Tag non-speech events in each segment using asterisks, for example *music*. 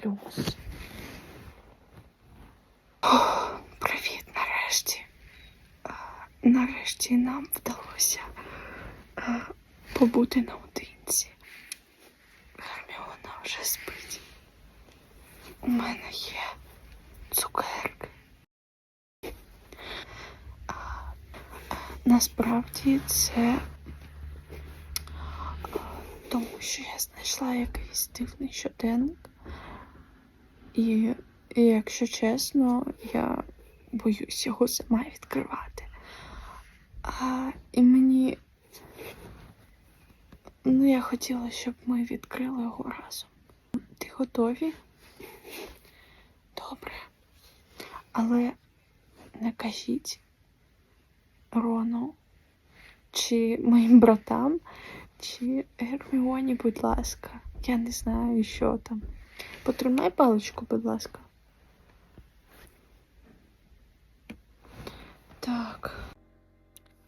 плюс. Ох, Привіт, нарешті. Нарешті нам вдалося побути наодинці. Герміона вже спить. У мене є цукерки. А, Насправді це тому, що я знайшла якийсь дивний щоденник. І, і якщо чесно, я боюсь його сама відкривати. А, і мені. Ну, я хотіла, щоб ми відкрили його разом. Ти готові? Добре. Але не кажіть Рону чи моїм братам, чи Герміоні, будь ласка. Я не знаю, що там. Потримай паличку, будь ласка. Так.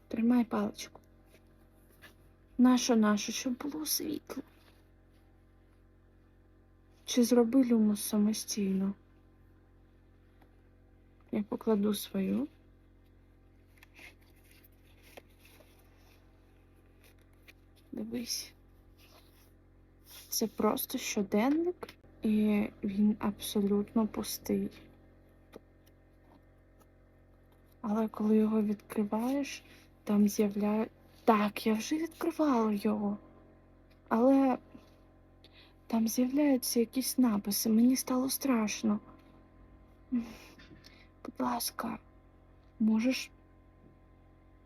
Тримай паличку. Нащо, нащо, щоб було світло? Чи зроби люмус самостійно? Я покладу свою. Дивись. Це просто щоденник, і він абсолютно пустий. Але коли його відкриваєш, там з'являє. Так, я вже відкривала його. Але там з'являються якісь написи. Мені стало страшно. Будь ласка, можеш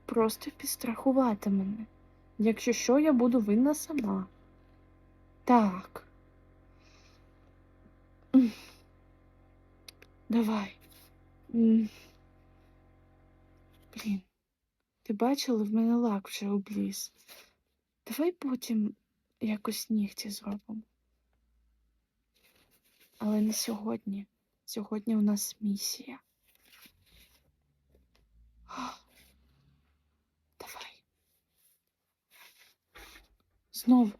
просто підстрахувати мене. Якщо що, я буду винна сама. Так. Давай. Блін. Ти бачила, в мене лак вже обліз. Давай потім якось нігті зробимо. Але не сьогодні. Сьогодні у нас місія. Давай. Знову.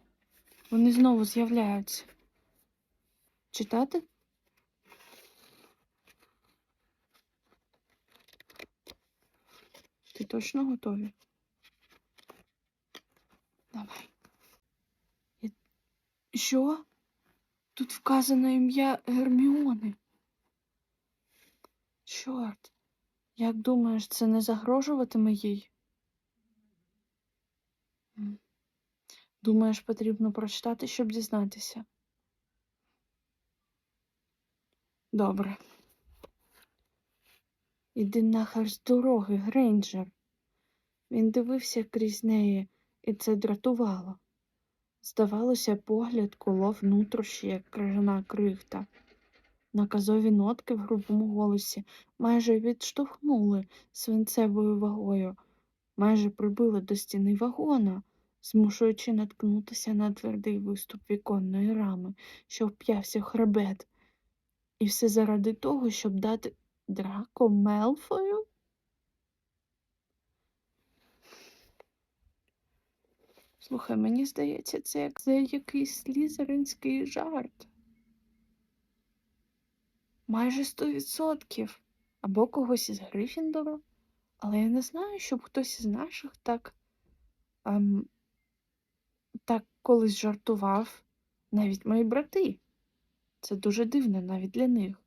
Вони знову з'являються. Читати? Ти точно готові? Давай. Я- Що? Тут вказано ім'я Герміони. Чорт. Як думаєш, це не загрожуватиме їй? Думаєш, потрібно прочитати, щоб дізнатися? Добре. Іди нахер з дороги, Грейнджер. Він дивився крізь неї, і це дратувало. Здавалося, погляд колов нутрощі, як крижана крихта. Наказові нотки в грубому голосі майже відштовхнули свинцевою вагою, майже прибили до стіни вагона, змушуючи наткнутися на твердий виступ віконної рами, що вп'явся в хребет. І все заради того, щоб дати Драко Мелфою? Слухай, мені здається, це як це якийсь слізеринський жарт. Майже сто відсотків. Або когось із Грифіндору. Але я не знаю, щоб хтось із наших так. Ем, так колись жартував. Навіть мої брати. Це дуже дивно навіть для них.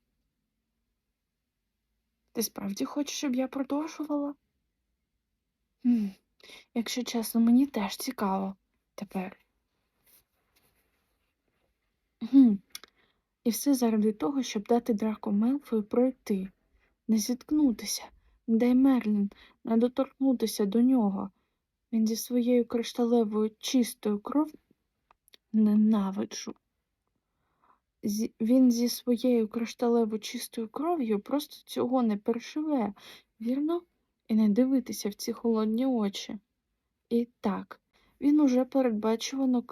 Ти справді хочеш, щоб я продовжувала? Хм, якщо чесно, мені теж цікаво тепер. Хм. І все заради того, щоб дати Драко Мелфою пройти, не зіткнутися, не дай Мерлін, не доторкнутися до нього. Він зі своєю кришталевою чистою кров ненавиджу. Він зі своєю кришталево чистою кров'ю просто цього не переживе, вірно? І не дивитися в ці холодні очі. І так, він уже передбачувано.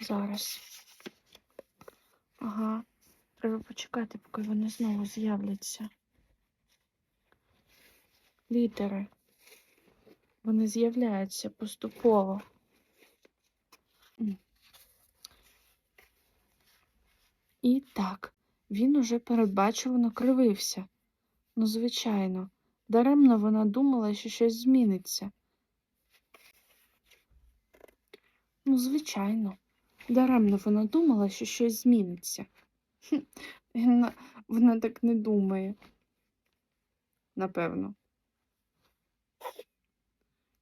Зараз. Ага, треба почекати, поки вони знову з'являться. Літери. Вони з'являються поступово. І так, він уже передбачувано кривився. Ну, звичайно, даремно вона думала, що щось зміниться. Ну, звичайно, даремно вона думала, що щось зміниться. Хм, Вона, вона так не думає. Напевно.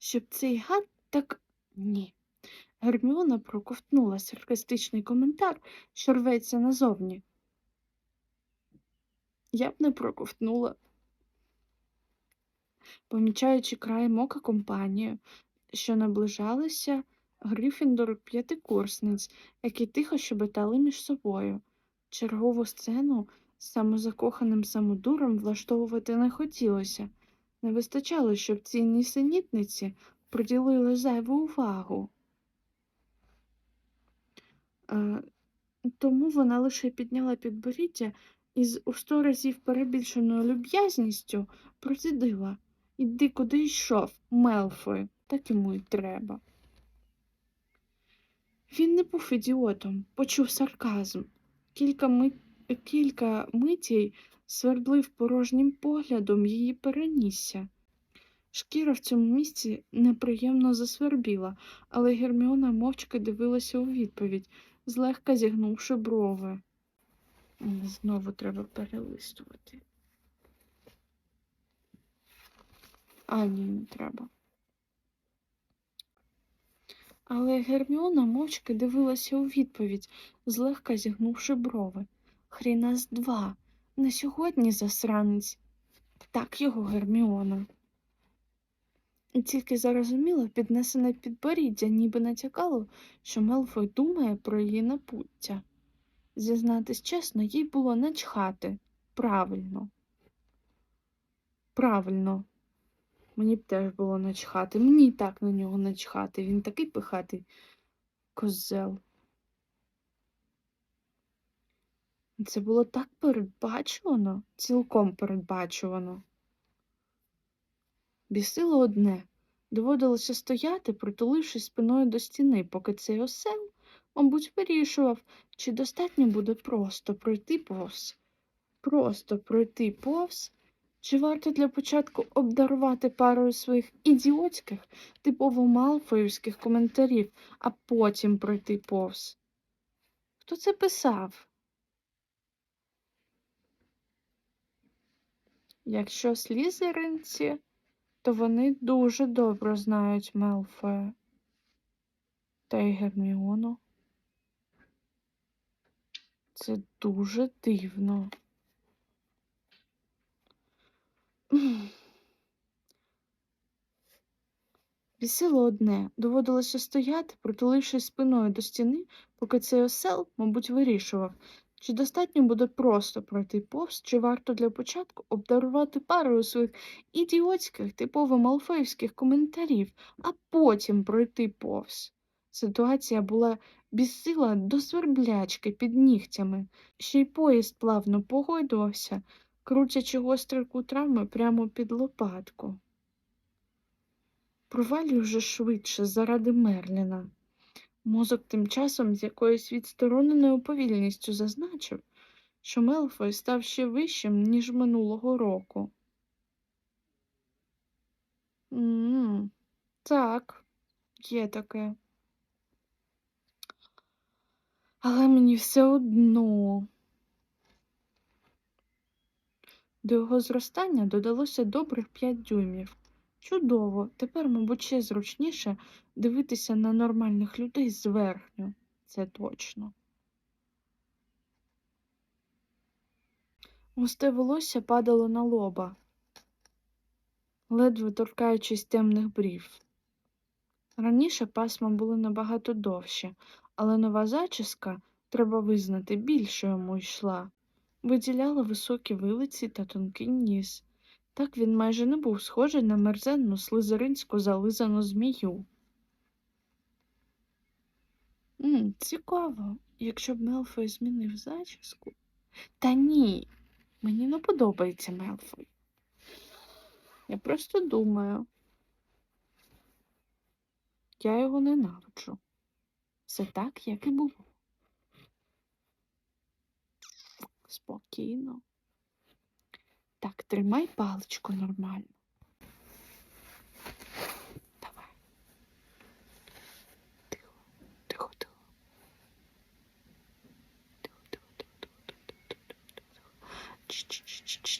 Щоб цей гад так. Ні. Герміона проковтнула саркастичний коментар, що рветься назовні. Я б не проковтнула. Помічаючи краєм ока компанію, що наближалися Грифіндор п'ятикурсниць, які тихо щебетали між собою. Чергову сцену з самозакоханим самодуром влаштовувати не хотілося. Не вистачало, щоб ці нісенітниці приділили зайву увагу. Е, тому вона лише підняла підборіддя і з у сто разів перебільшеною люб'язністю процідила. Іди куди йшов, Мелфой, так йому й треба. Він не був ідіотом, почув сарказм. Кілька, ми... Кілька митій свердлив порожнім поглядом її перенісся. Шкіра в цьому місці неприємно засвербіла, але Герміона мовчки дивилася у відповідь, злегка зігнувши брови. Знову треба перелистувати. А, ні, не треба. Але Герміона мовчки дивилася у відповідь, злегка зігнувши брови. Хріна з два. Не сьогодні засранець. Так його Герміона. І тільки зарозуміла піднесене підборіддя, ніби натякало, що Мелфой думає про її напуття. Зізнатись чесно, їй було начхати. Правильно. Правильно. Мені б теж було начхати. Мені і так на нього начхати. Він такий пихатий козел. Це було так передбачувано, цілком передбачувано. Бісило одне. Доводилося стояти, притулившись спиною до стіни, поки цей осел, мабуть, вирішував, чи достатньо буде просто пройти повз. Просто пройти повз. Чи варто для початку обдарувати парою своїх ідіотських, типово малфоївських коментарів, а потім пройти повз? Хто це писав? Якщо слізеринці, то вони дуже добре знають Мелфоя та й Герміону. Це дуже дивно. Бісило одне, доводилося стояти, притулившись спиною до стіни, поки цей осел, мабуть, вирішував, чи достатньо буде просто пройти повз, чи варто для початку обдарувати парою своїх ідіотських, типово малфоївських коментарів, а потім пройти повз. Ситуація була бісила до сверблячки під нігтями, ще й поїзд плавно погойдувався, крутячи гострий кут травми прямо під лопатку. Провалюй вже швидше заради Мерліна. Мозок тим часом з якоюсь відстороненою повільністю зазначив, що Мелфой став ще вищим, ніж минулого року. м так, є таке. Але мені все одно. До його зростання додалося добрих п'ять дюймів. Чудово, тепер, мабуть, ще зручніше дивитися на нормальних людей зверхню. Це точно. Густе волосся падало на лоба, ледве торкаючись темних брів. Раніше пасма були набагато довші, але нова зачіска, треба визнати, більше йому йшла. Виділяла високі вилиці та тонкий ніс. Так він майже не був схожий на мерзенну слизеринську зализану змію. М, цікаво, якщо б Мелфой змінив зачіску. Та ні, мені не подобається Мелфой. Я просто думаю. я його ненавиджу. Все так, як і було. Спокійно. Так, тримай паличку нормально. Ch-ch-ch-ch-ch-ch.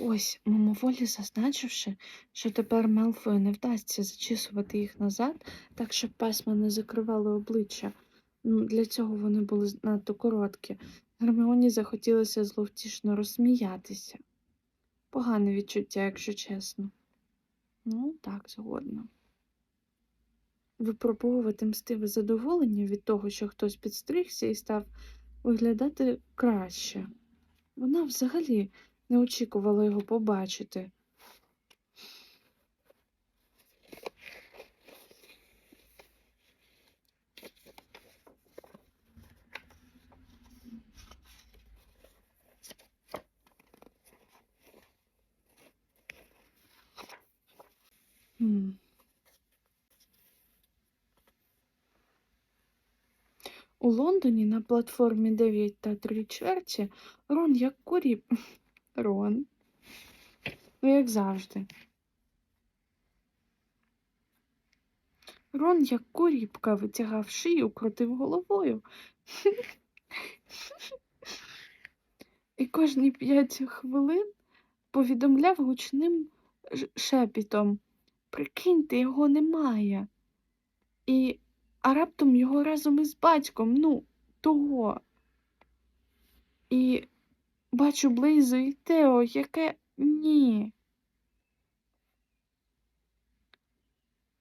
Ось, мимоволі зазначивши, що тепер Мелфою не вдасться зачісувати їх назад, так щоб пасма не закривали обличчя. Ну, Для цього вони були надто короткі. Герміоні захотілося зловтішно розсміятися. Погане відчуття, якщо чесно. Ну, так, згодна. Випробовувати мстиве задоволення від того, що хтось підстригся і став виглядати краще. Вона взагалі не очікувала його побачити. У Лондоні на платформі 9 та 3 чверті Рон як куріп. Рон. Ну, як завжди. Рон, як куріпка, витягав шию, крутив головою. І кожні п'ять хвилин повідомляв гучним шепітом. Прикиньте, його немає. І а раптом його разом із батьком, ну, того. І бачу Блейзу і Тео, яке ні.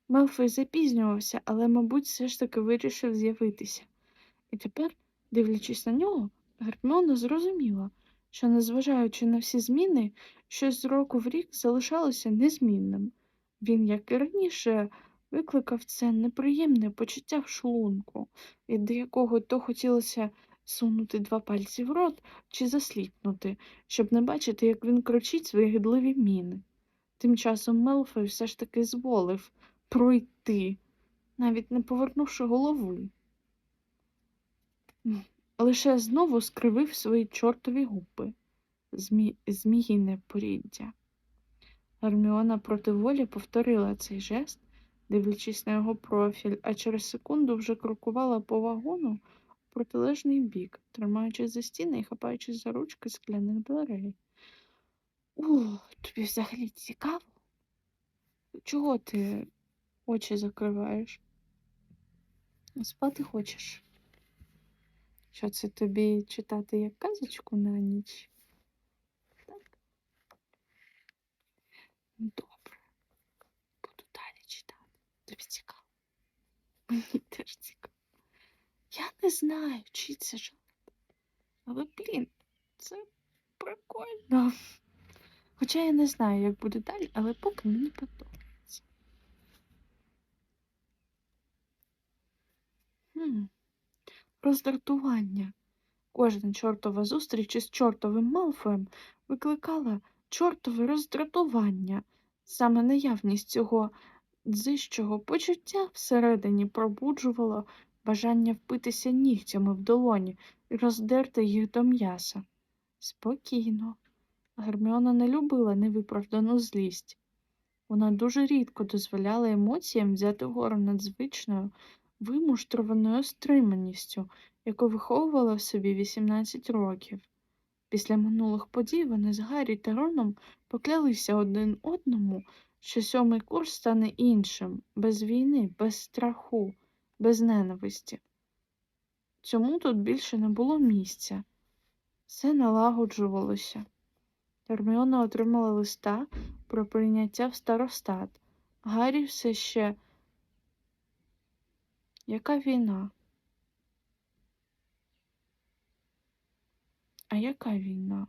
Мелфой запізнювався, але, мабуть, все ж таки вирішив з'явитися. І тепер, дивлячись на нього, Герміона зрозуміла, що, незважаючи на всі зміни, щось з року в рік залишалося незмінним. Він, як і раніше, викликав це неприємне почуття в шлунку, від якого то хотілося сунути два пальці в рот чи засліпнути, щоб не бачити, як він кричить свої гидливі міни. Тим часом Мелфой все ж таки зволив пройти, навіть не повернувши голови. Лише знову скривив свої чортові губи, Змі... зміїне поріддя. Герміона проти волі повторила цей жест, дивлячись на його профіль, а через секунду вже крокувала по вагону протилежний бік, тримаючись за стіни і хапаючись за ручки скляних дверей. О, тобі взагалі цікаво? Чого ти очі закриваєш? Спати хочеш? Що це тобі читати як казочку на ніч? Так? Добре. Буду далі читати. Тобі цікаво. Мені теж цікаво. Я не знаю, чи це жарт. Але, блін, це прикольно. Хоча я не знаю, як буде далі, але поки мені подобається. Хм. Роздратування. Кожна чортова зустріч із чортовим Малфоєм викликала чортове роздратування. Саме наявність цього дзищого почуття всередині пробуджувало бажання впитися нігтями в долоні і роздерти їх до м'яса. Спокійно. Герміона не любила невиправдану злість. Вона дуже рідко дозволяла емоціям взяти гору над звичною, вимуштрованою стриманістю, яку виховувала в собі 18 років. Після минулих подій вони з Гаррі та Роном поклялися один одному, що сьомий курс стане іншим, без війни, без страху, без ненависті. Цьому тут більше не було місця. Все налагоджувалося. Герміона отримала листа, про прийняття в старостат. Гаррі все ще. Яка війна? А яка війна?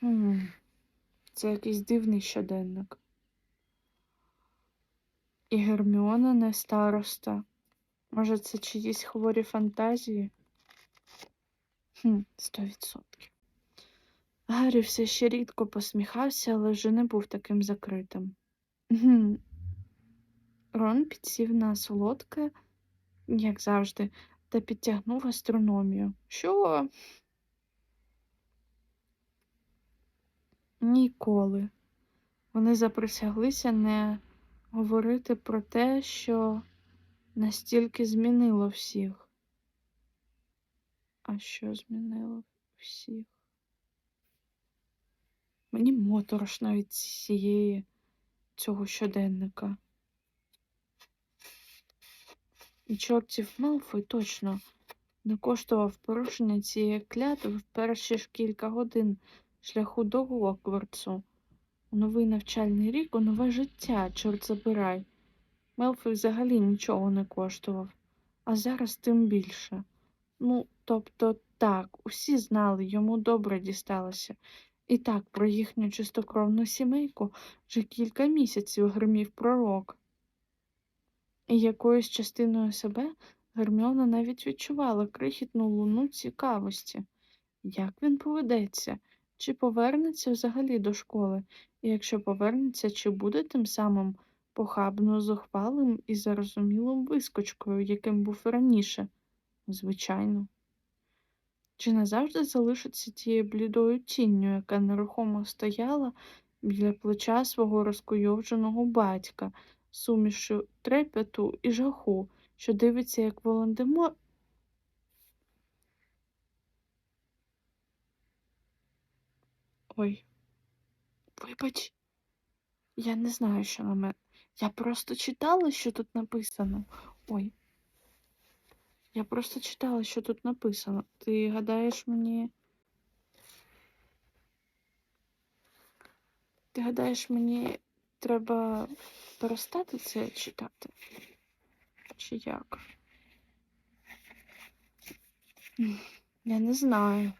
Хм, це якийсь дивний щоденник. І Герміона не староста. Може, це чиїсь хворі фантазії? Хм, сто відсотків. Гаррі все ще рідко посміхався, але вже не був таким закритим. Гм. Рон підсів на солодке, як завжди, та підтягнув астрономію. Що? Ніколи. Вони заприсяглися не говорити про те, що настільки змінило всіх. А що змінило всіх? Мені моторошно від цієї цього щоденника. І чортів Малфой точно не коштував порушення цієї клятви в перші ж кілька годин шляху до Гоквардсу. У новий навчальний рік у нове життя, чорт забирай. Мелфой взагалі нічого не коштував, а зараз тим більше. Ну, тобто, так, усі знали, йому добре дісталося. І так про їхню чистокровну сімейку вже кілька місяців гримів пророк. І якоюсь частиною себе Герміона навіть відчувала крихітну луну цікавості. Як він поведеться? Чи повернеться взагалі до школи? І якщо повернеться, чи буде тим самим похабно зухвалим і зарозумілим вискочкою, яким був раніше? Звичайно. Чи назавжди залишиться тією блідою тінню, яка нерухомо стояла біля плеча свого розкуйовдженого батька, сумішу трепету і жаху, що дивиться, як Волан-де-Мор Ой, вибач, я не знаю, що на мене. Я просто читала, що тут написано. Ой. Я просто читала, що тут написано. Ти гадаєш мені. Ти гадаєш, мені треба перестати це читати? Чи як? Я не знаю.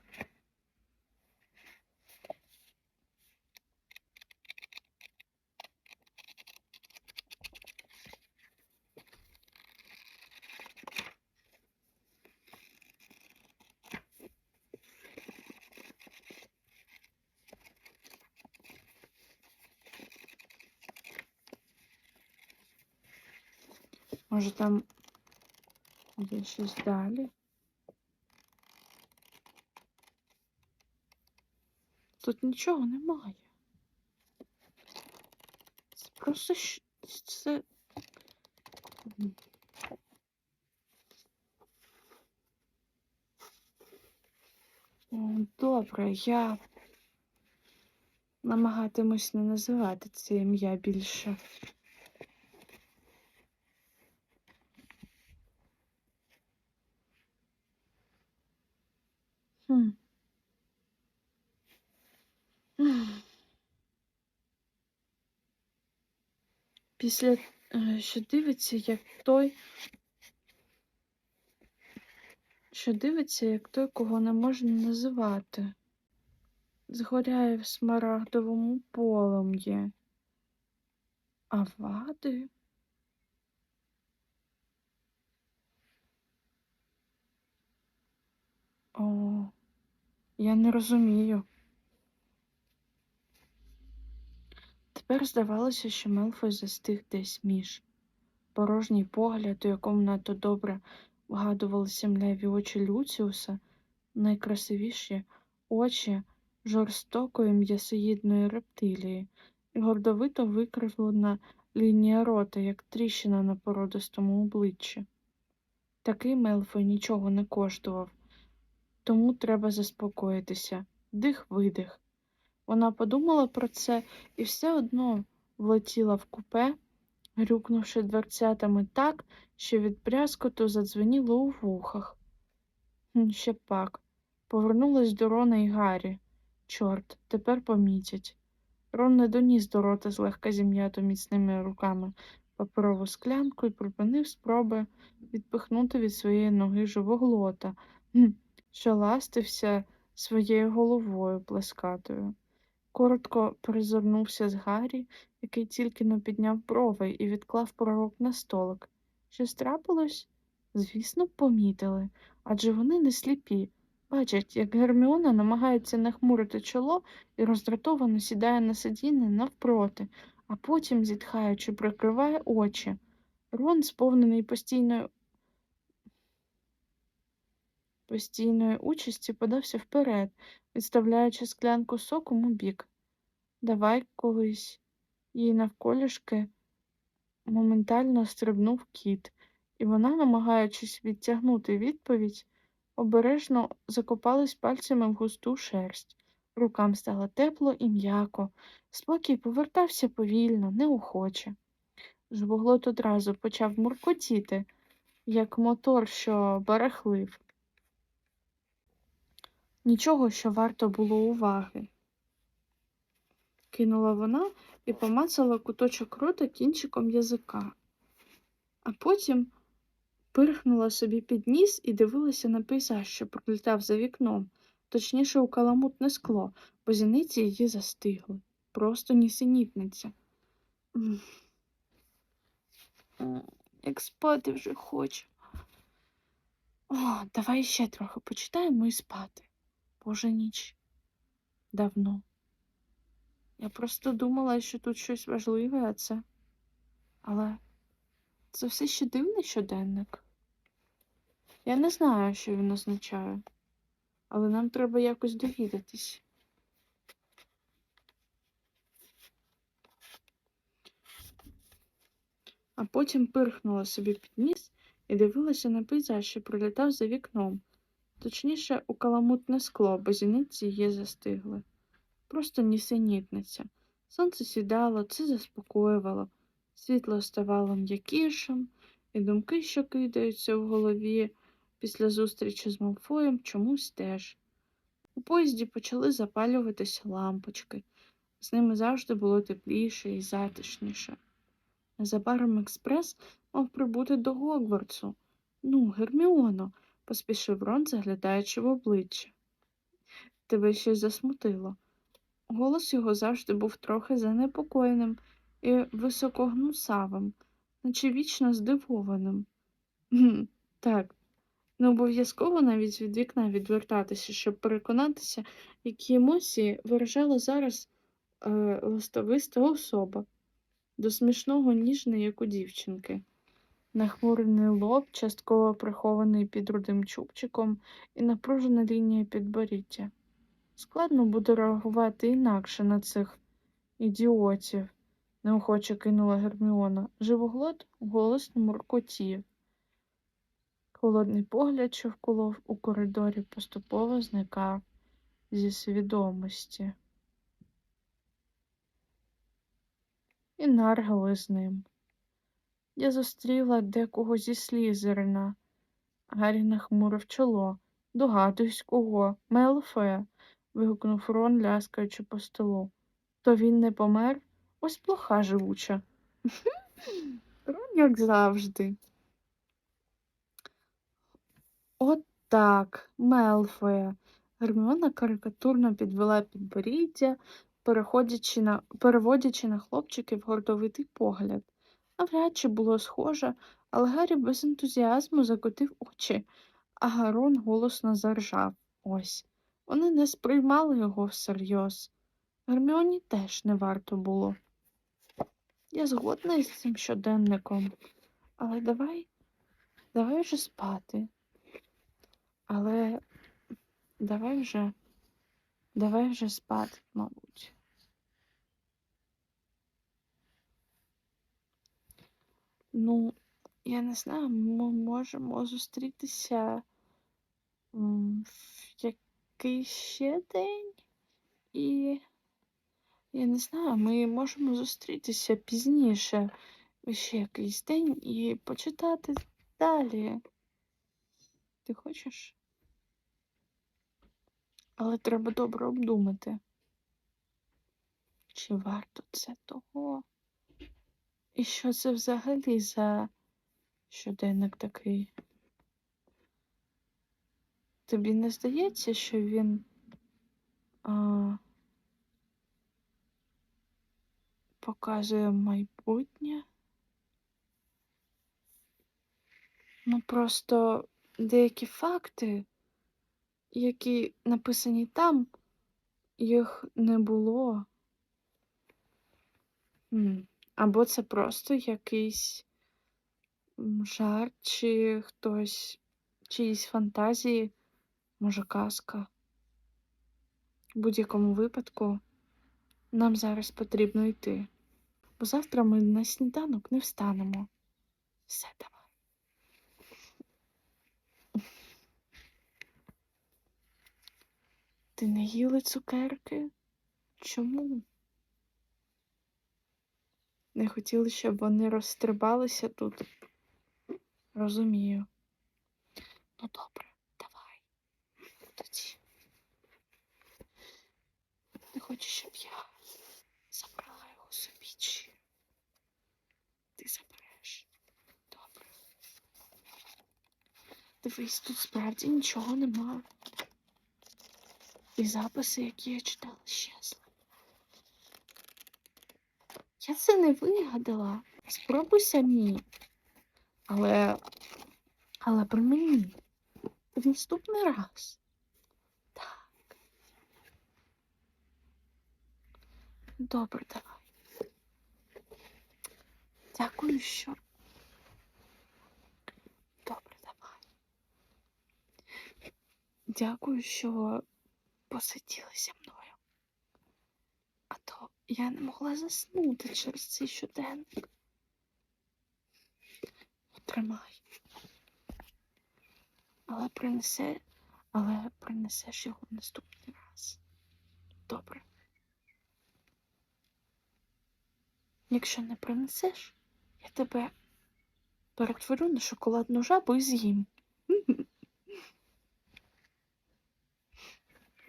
Може там є щось далі? Тут нічого немає. Це просто це. Добре, я намагатимусь не називати це ім'я більше. Хм. Ах. Після е, що дивиться, як той, що дивиться, як той, кого не можна називати, згоряє в смарагдовому полум'ї. А вади? О, я не розумію. Тепер здавалося, що Мелфой застиг десь між. Порожній погляд, у якому надто добре вгадувалися мляві очі Люціуса, найкрасивіші очі жорстокої м'ясоїдної рептилії, гордовито викривлена лінія рота, як тріщина на породистому обличчі. Такий Мелфой нічого не коштував, тому треба заспокоїтися. Дих-видих. Вона подумала про це і все одно влетіла в купе, грюкнувши дверцятами так, що від брязкоту задзвеніло у вухах. Ще пак. Повернулась до Рона і Гаррі. Чорт, тепер помітять. Рон не доніс до рота злегка зім'ято міцними руками паперову склянку і припинив спроби відпихнути від своєї ноги живоглота, що ластився своєю головою плескатою. Коротко перезирнувся з Гаррі, який тільки но підняв брови і відклав пророк на столик. Щось трапилось? Звісно, помітили, адже вони не сліпі. Бачать, як Герміона намагається нахмурити чоло і роздратовано сідає на сидіння навпроти, а потім, зітхаючи, прикриває очі. Рон, сповнений постійною постійної участі, подався вперед, відставляючи склянку соком у бік. Давай колись. Їй навколішки моментально стрибнув кіт, і вона, намагаючись відтягнути відповідь, обережно закопалась пальцями в густу шерсть. Рукам стало тепло і м'яко. Спокій повертався повільно, неохоче. Жвоглот одразу почав муркотіти, як мотор, що барахлив. Нічого, що варто було уваги. Кинула вона і помацала куточок рота кінчиком язика, а потім пирхнула собі під ніс і дивилася на пейзаж, що пролітав за вікном, точніше у каламутне скло, бо зіниці її застигли. Просто нісенітниця. Як спати вже хочу. О, давай ще трохи почитаємо і спати. Боже ніч. Давно. Я просто думала, що тут щось важливе, а це. Але це все ще дивний щоденник. Я не знаю, що він означає, але нам треба якось довідатись. А потім пирхнула собі під ніс і дивилася на пейзаж, що пролітав за вікном, точніше, у каламутне скло, бо зіниці її застигли. Просто нісенітниця. Сонце сідало, це заспокоювало, світло ставало м'якішим, і думки, що кидаються в голові після зустрічі з Малфоєм, чомусь теж. У поїзді почали запалюватися лампочки, з ними завжди було тепліше і затишніше. Незабаром експрес мав прибути до Гогвартсу. Ну, Герміоно, поспішив Рон, заглядаючи в обличчя. Тебе щось засмутило. Голос його завжди був трохи занепокоєним і високогнусавим, наче вічно здивованим. «Гм, Так, не обов'язково навіть від вікна відвертатися, щоб переконатися, які емоції виражала зараз е, листовиста особа, до смішного ніжний, як у дівчинки. Нахмурений лоб, частково прихований під рудим чубчиком, і напружена лінія підборіддя. Складно буде реагувати інакше на цих ідіотів, неохоче кинула Герміона. Живоглот голосно муркотів. Холодний погляд, що вколов у коридорі, поступово зникав зі свідомості. І наргали з ним. Я зустріла декого зі слізерина. Гаррі нахмурив чоло. Догадуюсь, кого? Мелфея вигукнув Рон, ляскаючи по столу. То він не помер? Ось плоха живуча. *laughs* Рон, як завжди. От так, Мелфоя. Герміона карикатурно підвела підборіддя, переводячи на хлопчиків гордовитий погляд. Навряд чи було схоже, але Гаррі без ентузіазму закотив очі, а Гарон голосно заржав. Ось. Вони не сприймали його всерйоз. Герміоні теж не варто було. Я згодна із цим щоденником, але давай, давай вже спати. Але давай вже, давай вже спати, мабуть. Ну, я не знаю, ми можемо зустрітися в який ще день. І я не знаю, ми можемо зустрітися пізніше ще якийсь день і почитати далі. Ти хочеш? Але треба добре обдумати. Чи варто це того? І що це взагалі за щоденник такий? Тобі не здається, що він а, показує майбутнє? Ну, просто деякі факти, які написані там, їх не було. М, Або це просто якийсь м, жарт, чи хтось, чиїсь фантазії, може казка. В будь-якому випадку нам зараз потрібно йти, бо завтра ми на сніданок не встанемо. Все, давай. Ти не їли цукерки? Чому? Не хотіли, щоб вони розстрибалися тут. Розумію. Ну добре, давай. Тоді. Ти хочеш, щоб я забрала його собі чи ти забереш? Добре. Дивись, тут справді нічого нема. І записи, які я читала, щезли. Я це не вигадала. Спробуй самі. Але. Але при мені. В наступний раз. Так. Добре, давай. Дякую, що. Добре, давай. Дякую, що посиділи зі мною. Я не могла заснути через цей щоденник. Тримай. Але принесе, але принесеш його наступний раз. Добре. Якщо не принесеш, я тебе перетворю на шоколадну жабу і з'їм.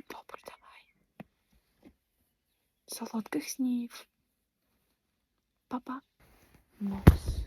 Добре, давай. Солодких снів. Па-па. Мокс.